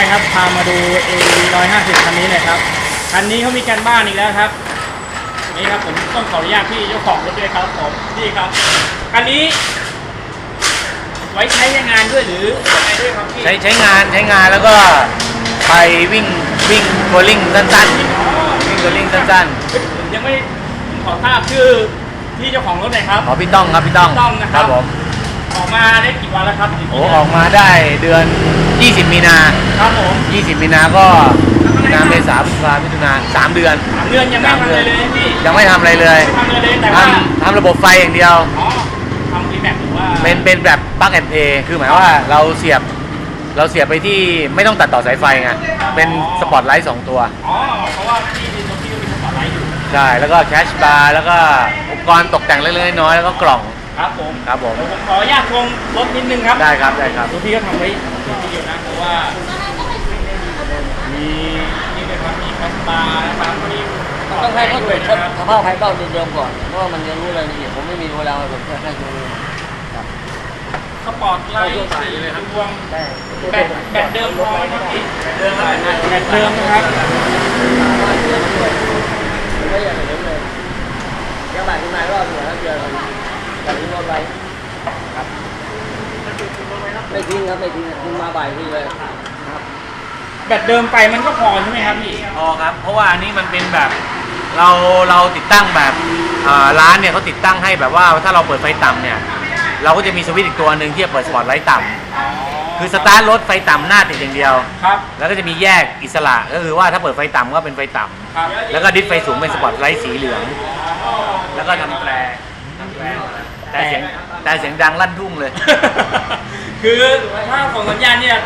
อยครับ พามาดู A 150 คันนี้หน่อยครับ คันนี้เขามีการบ้านอีกแล้วครับ นี่ครับผมต้องขออนุญาตพี่เจ้าของรถด้วยครับผมนี่ครับ คันนี้ ไว้ใช้ในงานด้วยหรือยังไงด้วยครับพี่ใช้ใช้งานใช้งานแล้วก็ไปวิ่งวิ่งโบลิ่งสั้นอ๋อๆวิ่งโบลิ่งสั้นผมยังไม่ผมขอทราบชื่อพี่เจ้าของรถหน่อยครับ ๆขอพี่ต้องครับพี่ต้องพี่ต้องนะครับ ผม ออกมาได้กี่วันแล้วครับโอ้ออกมาได้เดือน 20 มีนา ครับผม 20 มีนาก็มีนาเมษาพฤษภามิถุนาสามเดือนสามเดือนยังไม่ทำอะไรเลยพี่ยังไม่ทำอะไรเลยไม่ทำอะไรเลยแต่ทว่าำทำระบบไฟอย่างเดียว อ๋อทำรีแมปหรือว่าเป็นเป็นแบบปลั๊กแอนเพย์คือหมายว่าเราเสียบเราเสียบไปที่ไม่ต้องตัดต่อสายไฟไงเป็นสปอตไลท์สองตัว อ๋อเพราะว่าที่ดินตรงที่มีสปอตไลท์อยู่ใช่ แล้วก็แคชบาร์แล้วก็อุปกรณ์ตกแต่งเล็กๆน้อยๆแล้วก็กล่อง ครับผมครับผม เดี๋ยวผมขออนุญาตชมรถนิดนึงครับได้ครับได้ครับรถพี่ก็ทำไว้ดีอยู่นะเพราะว่ามีนี่เลยครับมีแคสบาร์นะครับมีต้องให้เขาตรวจด้วยนะครับสภาพภายนอกเดิมๆก่อนเพราะว่ามันยังรู้รายละเอียดผมไม่มีเวลาผมแค่แค่ดูสปอร์ตไลท์สีดวงแบตแบตเดิมพอไหมครับพี่แบตเดิมครับแบตเดิมนะครับไม่อยากเห็นเลยเดี๋ยวบ่ายขึ้นมาก็เหลือแล้วเจอ กันแต่ทิ้งรถไว้ครับไม่ทิ้งครับไม่ทิ้งทิ้งมาบ่ายทิ้งเลยครับแบตเดิมไปมันก็พอใช่ไหมครับพี่พอครับ เพราะว่าอันนี้มันเป็นแบบเราเราติดตั้งแบบอ่าร้านเนี่ยเขาติดตั้งให้แบบว่าถ้าเราเปิดไฟต่ำเนี่ย เราก็จะมีสวิตช์อีกตัวหนึ่งที่จะเปิดสปอตไลท์ต่ำคือสตาร์ทรถไฟต่ำหน้าติดอย่างเดียวครับแล้วก็จะมีแยกอิสระก็คือว่าถ้าเปิดไฟต่ำก็เป็นไฟต่ำครับแล้วก็ดิสไฟสูงเป็นสปอตไลท์สีเหลือง แล้วก็ทำแตรทำแตร แต่เสียงแต่เสียงดังลั่นทุ่งเลย คือถ้าส่งสัญญาณเนี่ย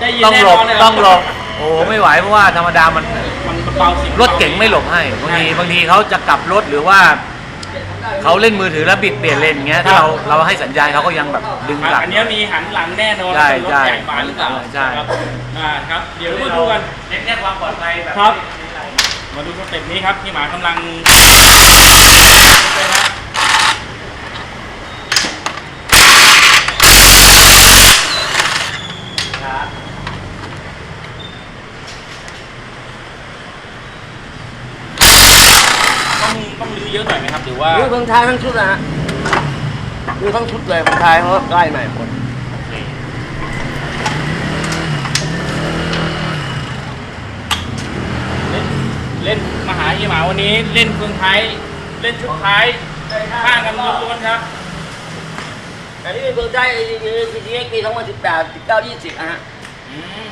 ได้ยินต้องแน่หลนบอนเลยต้องหลบโอ้ไม่ไหวเพราะว่าธรรมดามันมันเบาเสียงรถเก่งไม่หลบให้บางทีบางทีเขาจะกลับรถหรือว่าเขาเล่นมือถือแล้วบิดเปลี่ยนเลนอย่างเงี้ยถ้าเราเราให้สัญญาณเขาก็ยังแบบดึงครับกลับ อันเนี้ยมีหันหลังแน่นอนใช่เป็นรถใช่ใหญ่กว่าหรือเปล่าใช่ ครับอ่าครับ เดี๋ยวมาดูกัน เน้นแค่ความปลอดภัยแบบครับ มาดูสเต็ปนี้ครับที่หมากำลัง ต้องต้องรื้อเยอะหน่อยไหมครับ หรือว่าดูเมืองไทยทั้งชุดนะฮะดูทั้งชุดเลยเมืองไทยเขาใกล้ใหม่หมดเล่นเล่นมหาเฮียหมาวันนี้เล่นเมืองไทยเล่นชุดท้ายข้างกันล้วนๆครับ แต่ที่เมืองไทยทีทีเอ็กปี2018 19 20นะฮะอืม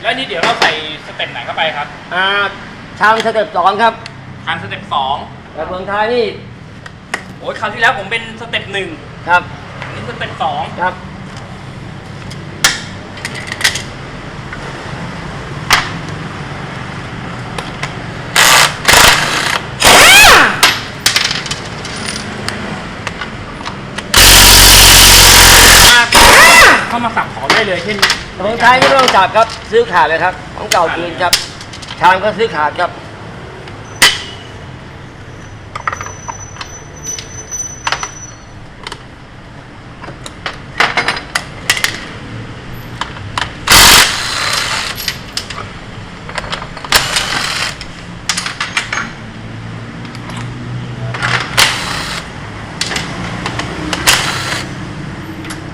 แล้วนี่เดี๋ยวเราใส่สเต็ปไหนเข้าไปครับอ่าทางสเต็ปสองครับทางสเต็ปสองแต่เมืองไทยนี่โอ้ยคราวที่แล้วผมเป็นสเต็ปหนึ่งครับ นี่สเต็ปสองครับ เข้ามาสับของได้เลยเช่นของไทยไม่ต้องจับครับ ซื้อขาดเลยครับ ของเก่าคืนครับชามก็ซื้อขาดครับ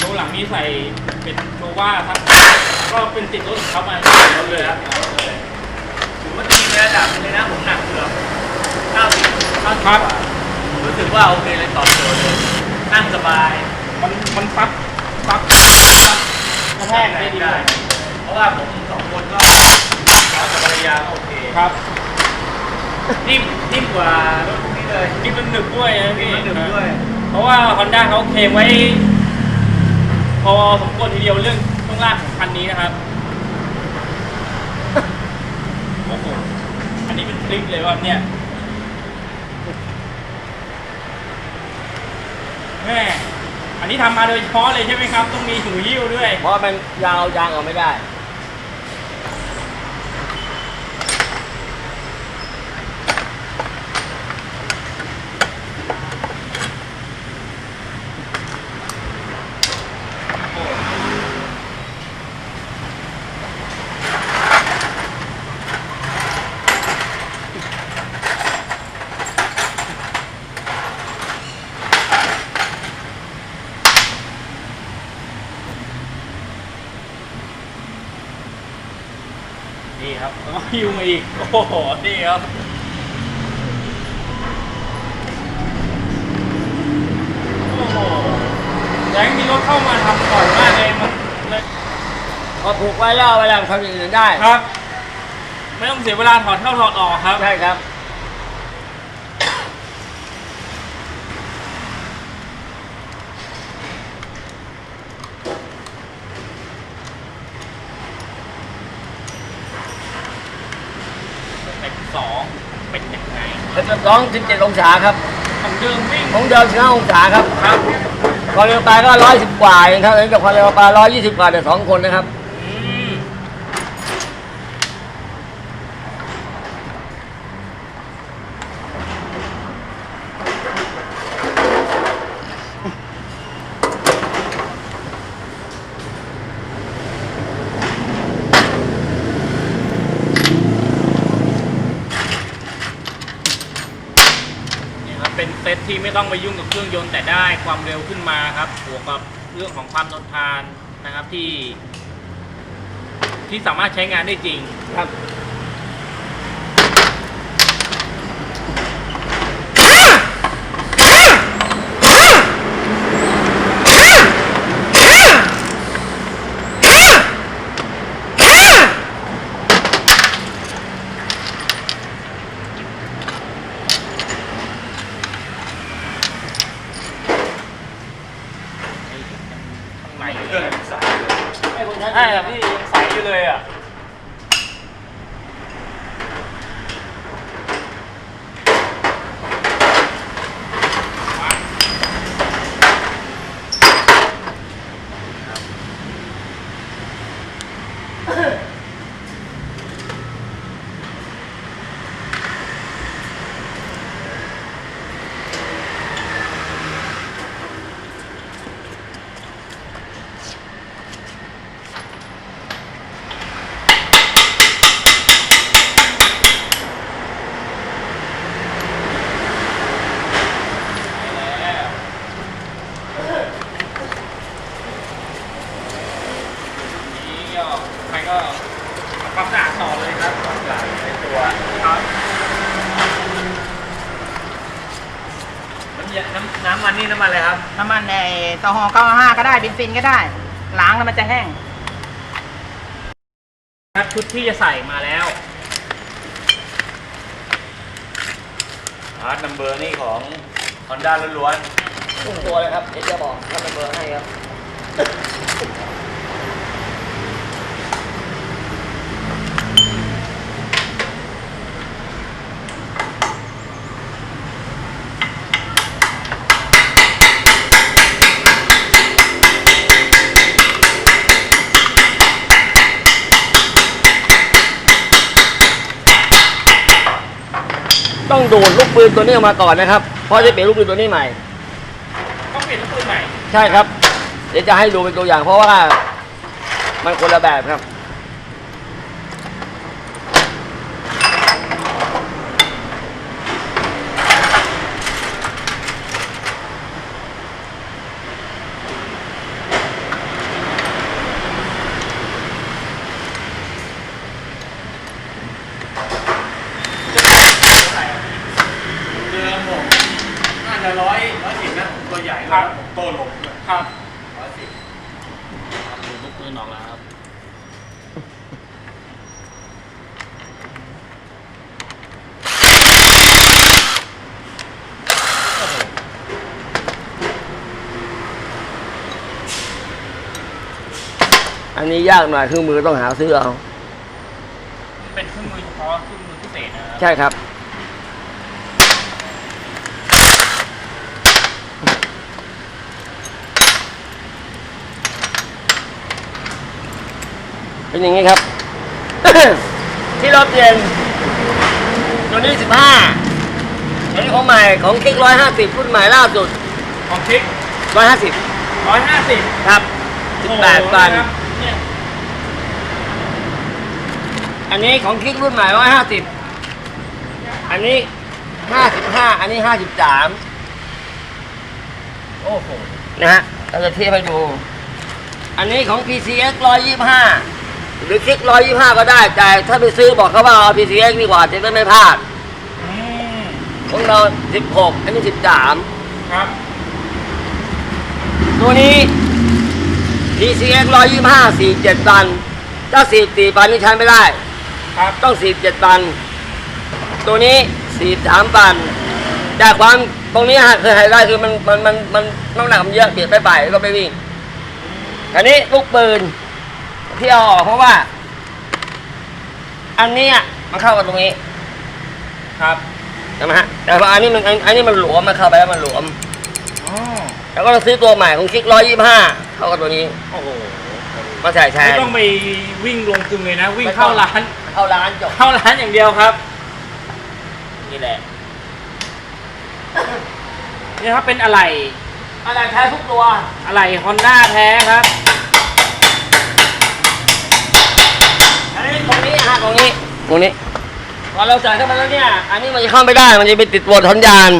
ตัวหลังนี้ใส่ เป็นโชว่าครับก็เป็นติดรถของเขามาเราเลยครับถือว่าดีในระดับหนึงเลยนะผมหนักเกือบ90ครับรู้สึกว่าโอเคเลยตอบโจทย์เลยนั่งสบาย มันมันซับซับกระแทกได้ดีเลยเพราะว่าผมสองคนก็เขากับภรรยาก็โอเคครับนิ่มนิ่มกว่ารถพวกนี้เลยกินมันหนึบด้วยนะนิ่พี่มมันหนึบด้วย เพราะว่าฮอนด้าเขาเคลมไว้ พอสมควรทีเดียวเรื่องช่วงล่างของคันนี้นะครับโอ้โหอันนี้เป็นคลิปเลยว่าเนี่ยแม่อันนี้ทำมาโดยเฉพาะเลยใช่ไหมครับ ต้องมีหูยิ้วด้วย เพราะมันยาวยางออกไม่ได้ นี่ครับแล้วก็ฮิวมาอีก โอ้โห นี่ครับ โอ้โหแรงมีรถเข้ามาทำก่อนมากเลยมันเลยพอผูกไว้แล้วเอาไปแล้วทำอย่างอื่นได้ ครับ ไม่ต้องเสียเวลาถอดเข้าถอดออกครับ ใช่ครับ เป็นสองเป็นยังไง เป็นสองสิบเจ็ดองศาครับของเดิมวิ่งของเดิมสิบห้าองศาครับครับความเร็วปลายก็ร้อยสิบกว่าเองครับเองกับความเร็วปลายร้อยยี่สิบกว่าแต่สองคนนะครับ อืม นี่ครับเป็นเซ ต้องไปยุ่งกับเครื่องยนต์แต่ได้ความเร็วขึ้นมาครับบวกกับเรื่องของความทนทานนะครับที่ ที่สามารถใช้งานได้จริง ครับ ข้างใน เครื่องใส ใช่ครับพี่ยังใสอยู่เลยอะ นี่ก็ใครก็ทำความสะอาดต่อเลยครับความสะอาดในตัวครับ น้ำเย็นน้ำน้ำมันนี่น้ำมันอะไรครับ น้ำมันใน ตอฮอ95ก็ได้เบนซินก็ได้ล้างแล้วมันจะแห้งครับชุดที่จะใส่มาแล้ว พาร์ทนัมเบอร์นี่ของ Honda ล้วนทุกตัวเลยครับเดี๋ยวจะบอกทำเป็นเบอร์ให้ครับ ต้องดูดลูกปืนตัวนี้ออกมาก่อนนะครับ เพราะจะเปลี่ยนลูกปืนตัวนี้ใหม่ ต้องเปลี่ยนลูกปืนใหม่ ใช่ครับ เดี๋ยวจะให้ดูเป็นตัวอย่างเพราะว่ามันคนละแบบครับ ๆเรือผมน่า จะร้อยร้อยสิบนะผมตัวใหญ่ครับผมโตลงด้วยครับร้อยสิบดูลูกปืนออกแล้วครับอันนี้ยากหน่อยเครื่องมือต้องหาซื้อเอา เป็นเครื่องมือเฉพาะเครื่องมือพิเศษนะครับใช่ครับ เป็นอย่างนี้ครับ ที่เราเปลี่ยนตัวนี้สิบห้าตัวนี้ของใหม่ของคลิกร้อยห้าสิบรุ่นใหม่ล่าสุดของคลิกร้อยห้าสิบร้อยห้าสิบครับสิบแปดปันเนี่ยอันนี้ของคลิกรุ่นใหม่ร้อยห้าสิบอันนี้ห้าสิบห้าอันนี้ห้าสิบสามโอ้โหนะฮะเราจะเทียบให้ดู อันนี้ของ PCX ร้อยยี่ ห้าหรือคลิกร้อยยี่ห้าก็ได้แต่ถ้าไปซื้อบอกเขาว่าเอา PCX ดีกว่าจะได้ไม่พลาดอืมของเราสิบหกอันนี้สิบสามครับ ตัวนี้ PCX ร้อยยี่ห้าสี่เจ็ดตัน ถ้าสี่สี่ตันนี่ใช้ไม่ได้ ครับ ต้องสี่เจ็ดตัน ตัวนี้สี่สามตัน แต่ความตรงนี้ฮะคือไฮไลท์คือมันมันมันมันน้ำหนักมันเยอะเบียดไปไปก็ไม่วิ่งอันนี้ลูกปืน ที่เอาออกเพราะว่า อันเนี้ยมันเข้ากับตรงนี้ ครับใช่ไหมฮะแต่ว่าอันนี้มันอันอันนี้มันหลวมมันเข้าไปแล้วมันหลวม อ๋อแล้วก็ต้องซื้อตัวใหม่ของคลิกร้อยยี่ห้าเข้ากับตัวนี้โอ้โหมาใส่แทไม่นต้องไปวิ่งรวมกลุ่มเลยนะ วิ่งเข้าร้าน เข้าร้านจบเข้าร้านอย่างเดียวครับ นี่แหละนี่ครับเป็นอะไร อะไรแท้ทุกตัว อะไรฮอนด้าแท้ครับ อัน นี้ตรงนี้ฮะตรงนี้ตรงนี้พอเราใส่เข้าไปแล้วเนี่ย อันนี้มันจะเข้าไม่ได้ มันจะไปติดบทสัญญาณ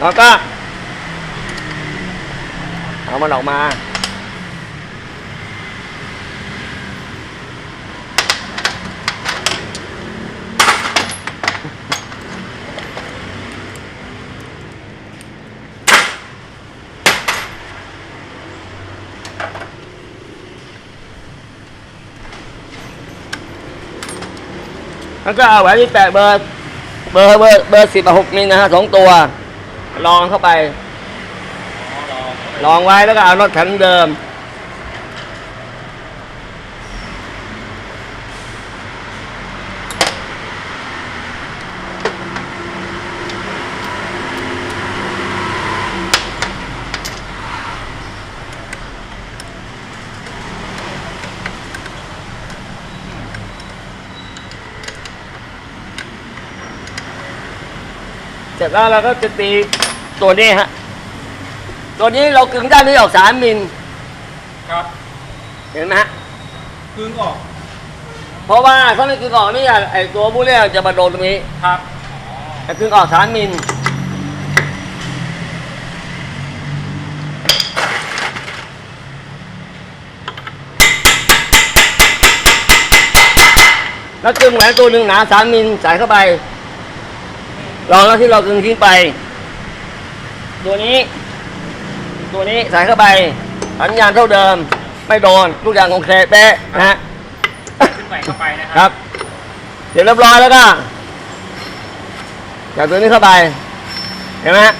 แล้วก็ เอามันออกมา แล้วก็เอาแหวนที่แปดเบอร์ เบอร์เบอร์เบอร์สิบหกมิลนะฮะสองตัว ลองเข้าไป ลองไว้แล้วก็เอาน็อตแข็งเดิม ร็จแล้วเราก็จะตีตัวนี้ฮะ ตัวนี้เรากึ่งด้านนี้ออกสามมิล ครับเห็นไหมฮะ กึ่งออก เพราะว่าถ้าไม่กึ่งออกนี่ไอตัวบูเล่จะมาโดนตรงนี้ครับแต่กึ่งออกสามมิล แล้วกึ่งแหวนตัวหนึ่งหนาสามมิลใส่เข้าไป ลองแล้วที่เรากึ่งทิ้งไป ตัวนี้ ตัวนี้ใส่เข้าไปสัญญาณเท่าเดิม ไม่โดนทุกอย่างโอเคเป๊ะนะฮะขึ้นไปเข้าไปนะคครัรับเสร็จเรียบร้อยแล้วก็ใส่ตัวนี้เข้าไป เห็นไหมฮะ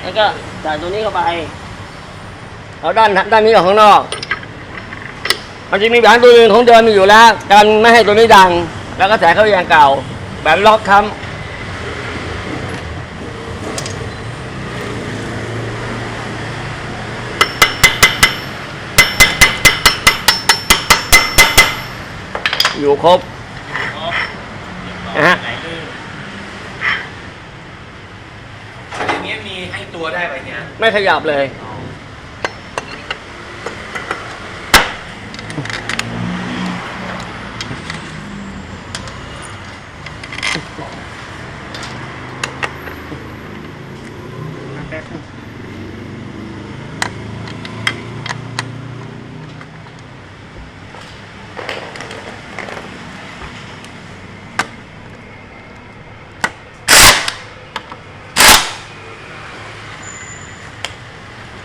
แล้วก็ใส่ตัวนี้เข้าไป เอาด้านด้านนี้ออกข้างนอก มันจะมีแหวนตัวหนึ่งของเดิมมีอยู่แล้ว กันไม่ให้ตัวนี้ดัง แล้วก็ใส่เข้าอย่างเก่า แหวนล็อกค้ำอยู่ครบนะฮะไหนลื่นอย่างเงี้ยมีให้ตัวได้ไหมเนี่ยไม่ขยับเลย แป๊บนึง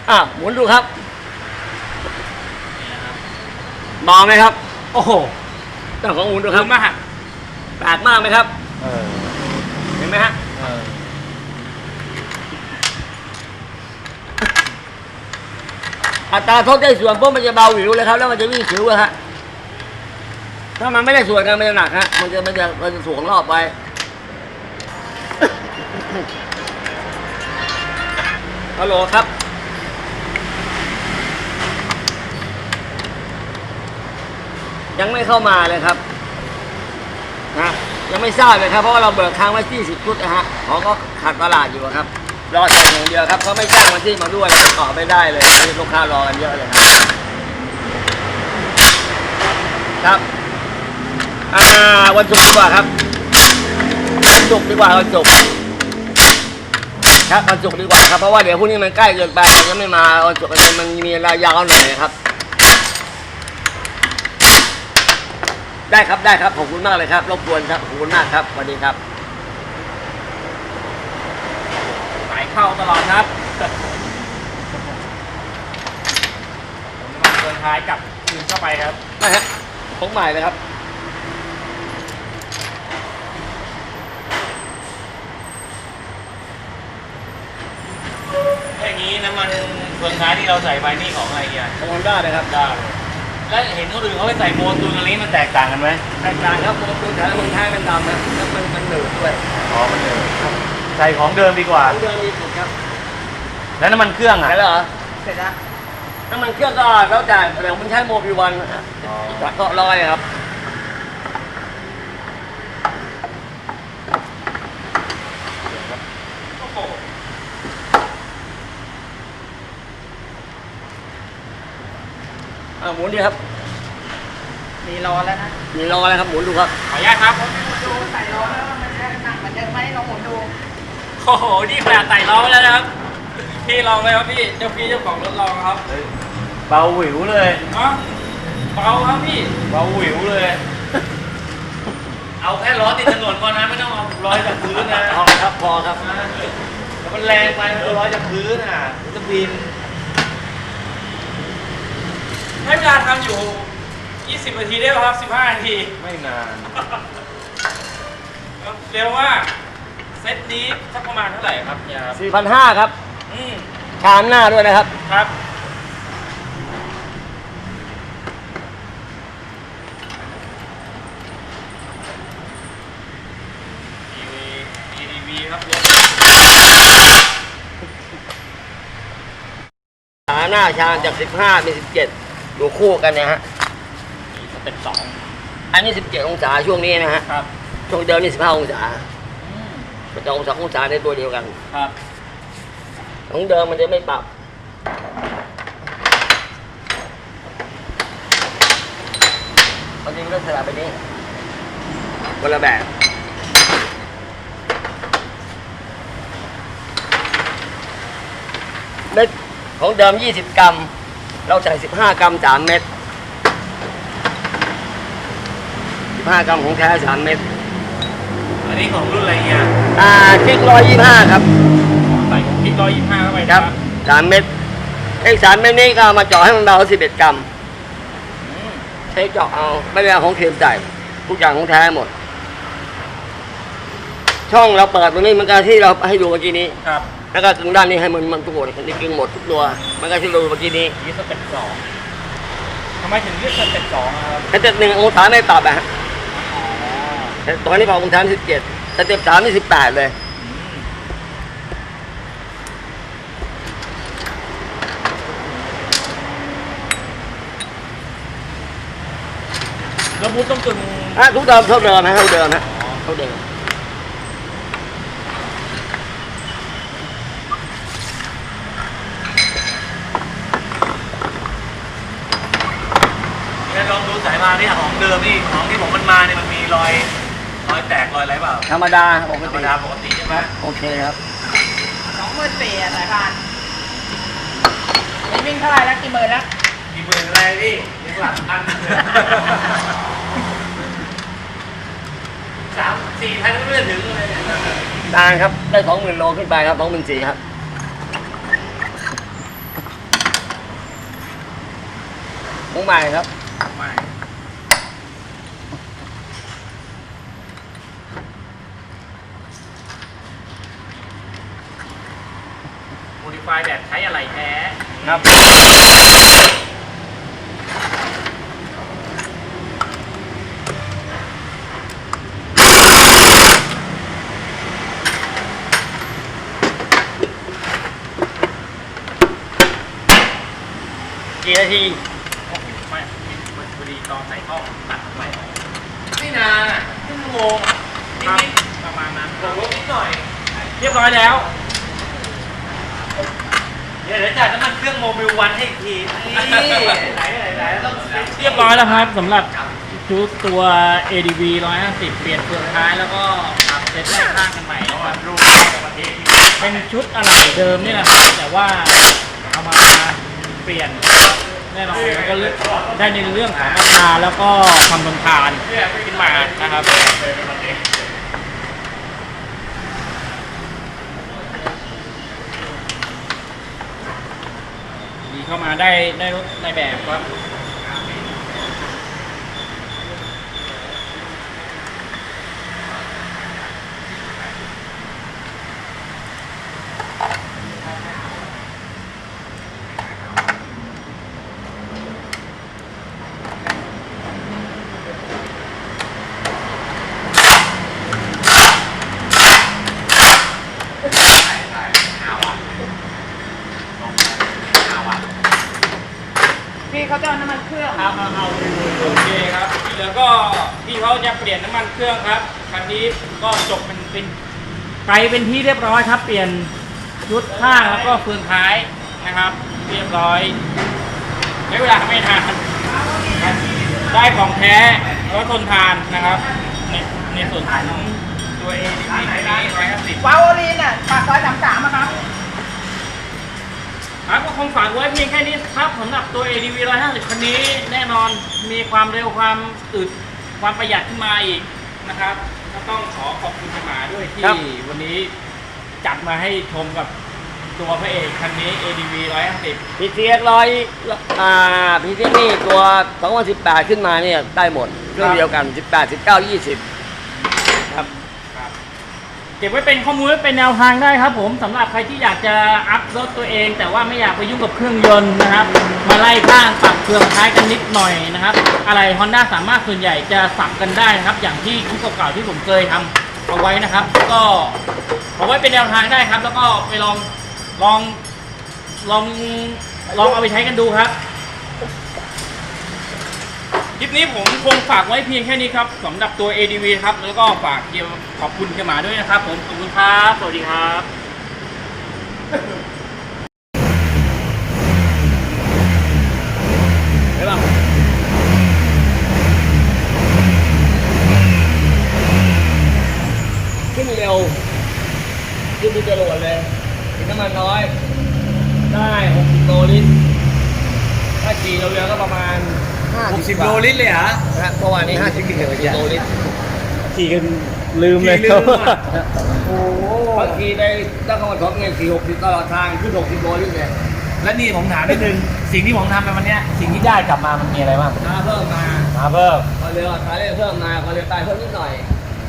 อะหมุนดูครับ มองไหมครับ โอ้โหเจ้าของหมุนดูคคืรัอบมากแปลกมากไหมครับ เออเห็นไหมฮะเอออัตราโทษได้ส่วนปุ๊บมันจะเบาหวิวเลยครับ แล้วมันจะวิ่งผิวอะฮะถ้ามันไม่ได้ส่วนกันมันจะหนักฮะมันจะมันจะมันจะสวงรอบไปฮัลโหลครับ ยังไม่เข้ามาเลยครับนะยังไม่ทราบเลยครับ เพราะว่าเราเบิกค้างไว้ที่สิบชุดนะฮะเขาก็ขาดตลาดอยู่ครับ รอแต่อย่างเดียวครับเขาไม่จ้างวันที่มาด้วยติดต่อไม่ได้เลยลูกค้ารอกันเยอะเลยครับครับอ่าวันศุกร์ดีกว่าครับวันศุกร์ดีกว่าวันศุกร์ครับวันศุกร์ดีกว่าครับเพราะว่าเดี๋ยวพรุ่งนี้มันใกล้เกินไปมันยังไม่มาวันศุกร์มันมีเวลายาวหน่อยนะครับ ได้ครับได้ครับขอบคุณมากเลยครับรบกวนครับขอบคุณมากครับสวัสดีครับสายเข้าตลอดครับผมน้ำมันเกินท้ายกลับคืนเข้าไปครับไม่ฮะของใหม่เลยครับอย่างนี้น้ำมันเฟืองท้ายที่เราใส่ไปนี่ของอะไรเฮียของฮอนด้าเลยครับได้ แล้วเห็นคนอื่นเขาไปใส่โมตูนอันนี้มันแตกต่างกันไหมแตกต่างครับมันเป็นแท้มันแท้เป็นดำนะแล้วมันมันหนืดด้วยอ๋อมันเดิมใส่ของเดิมดีกว่า ของเดิมมีสุดครับแล้วน้ำมันเครื่องอะใช่แล้วเหรอเสร็จแล้วน้ำมันเครื่องก็แล้วแต่แต่ผมใช้โมบิวันนะฮะอ๋อก็ร้อยครับ โอ้โห อ่า หมุนดีครับ มีรอแล้วนะ มีรออะไรครับ หมุนดูครับ ขออนุญาตครับดูใส่รอแล้วมันจะหนักเหมือนเดิมไหมลองหมุนดูโอ้โห นี่ขนาดใส่ล้อไว้แล้วนะครับ พี่ลองเลยครับพี่ เจ้าพี่เจ้าของรถลองครับ เบาหวิวเลยเนาะเบาครับพี่ เบาหวิวเลย เอาแค่ล้อติดถนนพอนะไม่ต้องเอาร้อยจากพื้นนะพอครับพอครับแล้วมันแรงไปมันเอาร้อยจากพื้นอะมันจะบิน ให้เวลาทำอยู่ 20 นาทีได้ไหมครับ 15 นาที ไม่นาน เร็วว่า เซตนี้สักประมาณเท่าไหร่ครับเนี่ยครับ 4,500 ครับ อืมชามหน้าด้วยนะครับ ครับ EDV ครับรถขาหน้าชามจาก 15เป็น17 อยู่คู่กันนะฮะสเต็ปสองอันนี้ 17 องศาช่วงนี้นะฮะครับช่วงเดิมนี่15 องศามันจะองศาองศาในตัวเดียวกันครับของเดิมมันจะไม่ปรับ มันจะมีลักษณะแบบนี้คนละแบบเม็ดของเดิม 20 กรัม เราใส่ 15 กรัม 3 เม็ด 15 กรัมของแท้ 3 เม็ด อันนี้ของรุ่นอะไรเงี้ยอ่าคลิก125 ครับ ใส่พริกร้อยยี่ห้าเข้าไปครับ 3 เม็ดเลข3เม็ดนี้ก็เอามาเจาะให้มันเบา11 กรัมใช้เจาะเอา ไม่ได้เอาของเค็มใส่ทุกอย่างของแท้หมด ช่องเราเปิดตรงนี้มันก็ที่เราให้ดูเมื่อกี้นี้ ครับ แล้วก็ตรงด้านนี้ให้มันมันทุกคนนี่กึ่งหมดทุกตัว มันก็ที่เราดูเมื่อกี้นี้นี่สเต็ปสองทำไมถึงเลือกสเต็ปสองอะครับสเต็ปหนึ่งองศาไม่ปรับอะฮะแต่ตอนนี้ปรับองศาสิบเจ็ดสเต็ปสามนี่สิบแปดเลยแล้วบูธต้องกึ่งอะทุกเดิมเท่าเดิมฮะเท่าเดิมฮะเท่าเดิม งั้นลองดูสายมาเนี่ยของเดิ มนี่ของที่ผมมันมาเนี่ยมันมีรอยรอยแตกรอยอะไรเปล่าธรรมดาปกธรรมติดาปกติใช่ไหมโอเคครับสองหมื่นสี่อะสายพานนี่วิ่งเท่าไหร่แล้วกี่หมื่นแล้วกี่หมื่นอะไรพี่ยังหลักพันสามสี่พันก็ไม่ถึงเลยดางครับได้สองหมื่นโลขึ้นไปครับสองหมื่นสี่ครับของใหม่ครับ ไม่โมดิฟายแบบใช้อะไรแท้ ครับกี่นาทีไม่พอดีตอนใส่ท่อตัดไปไม่นานอะครึ่งชั่วโมงอะครับนิดประมาณนั้นๆบวกลบนิดหน่อย เรียบร้อยแล้วเดี๋ยวเดี๋ยวจ่ายน้ำมันเครื่องโมบิลวันให้อีกทีนี่ไหนไหนไหนต้องเรียบร้อยแล้วครับสำหรับชุดตัว ADV 150 เปลี่ยนเฟืองท้ายแล้วก็ปรับเซตแรกข้างกันใหม่นะครับรูปประเทศที่เป็นชุดอะไรเดิมนี่แหละครับแต่ว่าเอามาเปลี่ยนแน่นอนแล้วก็เลือกได้ในเรื่องของราคาแล้วก็ความทนทานขึ้นมานะครับ เข้ามาได้ได้ในแบบครับ พี่เขาจะเอาน้ำมันเครื่อง ครับเอาเอาโอเคครับที่เหลือก็พี่เขาจะเปลี่ยนน้ำมันเครื่องครับคันนี้ก็จบเป็นเป็น ไปเป็นที่เรียบร้อยครับ เปลี่ยนชุดข้างแล้วก็เฟืองท้ายนะครับ เรียบร้อยใช้เวลาไม่นานครับได้ของแท้แล้วก็ทนทานนะครับ ในในส่วนของตัวเองที่ไม่ได้ร้อยห้าสิบวาโอลีนอะปากซอยสามสามอะครับ ครับก็คงฝากไว้เพียงแค่นี้ครับสำหรับตัว ADV 150 คันนี้แน่นอนมีความเร็วความอึดความประหยัดขึ้นมาอีกนะครับก็ ต้องขอขอบคุณสมาด้วยที่ครับวันนี้จัดมาให้ชมกับตัวพระเอกคันนี้ ADV 150พีซีเอ็กร้อยอ่าพีซีนี่ตัว 2018 ขึ้นมาเนี่ยได้หมดเครื่องเดียวกัน 18 19 20ครับครับเก็บไว้เป็นข้อมูลไว้เป็นแนวทางได้ครับผมสำหรับใครที่อยากจะอัพรถตัวเอง แต่ว่าไม่อยากไปยุ่งกับเครื่องยนต์นะครับ มาไล่ข้างปรับเครื่องท้ายกันนิดหน่อยนะครับ อะไร Honda สามารถส่วนใหญ่จะสับกันได้นะครับ อย่างที่คลิปเก่าๆที่ผมเคยทำเอาไว้นะครับ ก็เอาไว้เป็นแนวทางได้ครับ แล้วก็ไปลองลองลองลองเอาไปใช้กันดูครับ ลิปนี้ผมคงฝากไว้เพียงแค่นี้ครับสำหรับตัว ADV ครับ แล้วก็ฝากเกียวขอบคุณเกียร์หมาด้วยนะครับ ผมขอบคุณครับ สวัสดีครับขึ้นเร็วขึ้นมีจรวดเลยกินน้ำมันน้อย ได้ 60โลลิตรถ้าขี่เร็วๆก็ประมาณ 50 60โลลิตรเลยเหรอนะฮะเมื่อวานนี้50กิโลลิตรขี่กันลืมเลยขี่ลืมอะโอ้โหบางทีไปตั้งคำว่าทบเงินสี่หกสิบตลอดทางขึ้นหกสิบโลลิตรเลยและนี่ผมถามนิดนึงสิ่งที่ผมทำไปวันเนี้ยสิ่งที่ได้กลับมามันมีอะไรบ้างมาเพิ่มมามาเพิ่มพอเรือตายเรือเพิ่มมาพอเรือตายเพิ่มนิดหน่อย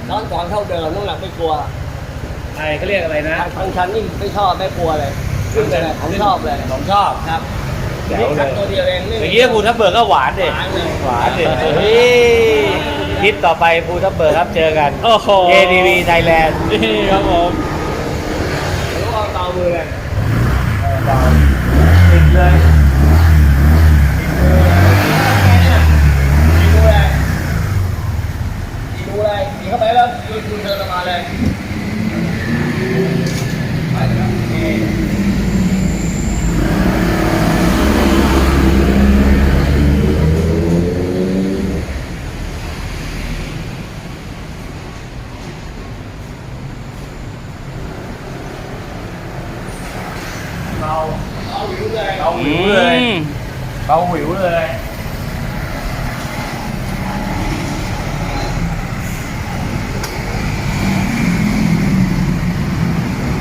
น้องสองเท่าเดิมน้องหลักไม่กลัวอะไรเขาเรียกอะไรนะทางชันนี่ไม่ชอบไม่กลัวเลยขึ้นไปเลยผมชอบเลยผมชอบครับ แจ๋วนี่เลยคัดตัวเดียวเองนี่อย่างนี้ภูทับเบิกก็หวานเด็หวานเลยหวานเด็เฮ้ยคลิปต่อไปภูทับเบิกครับเจอกัน โอ้โห ADV Thailand นี่ครับผม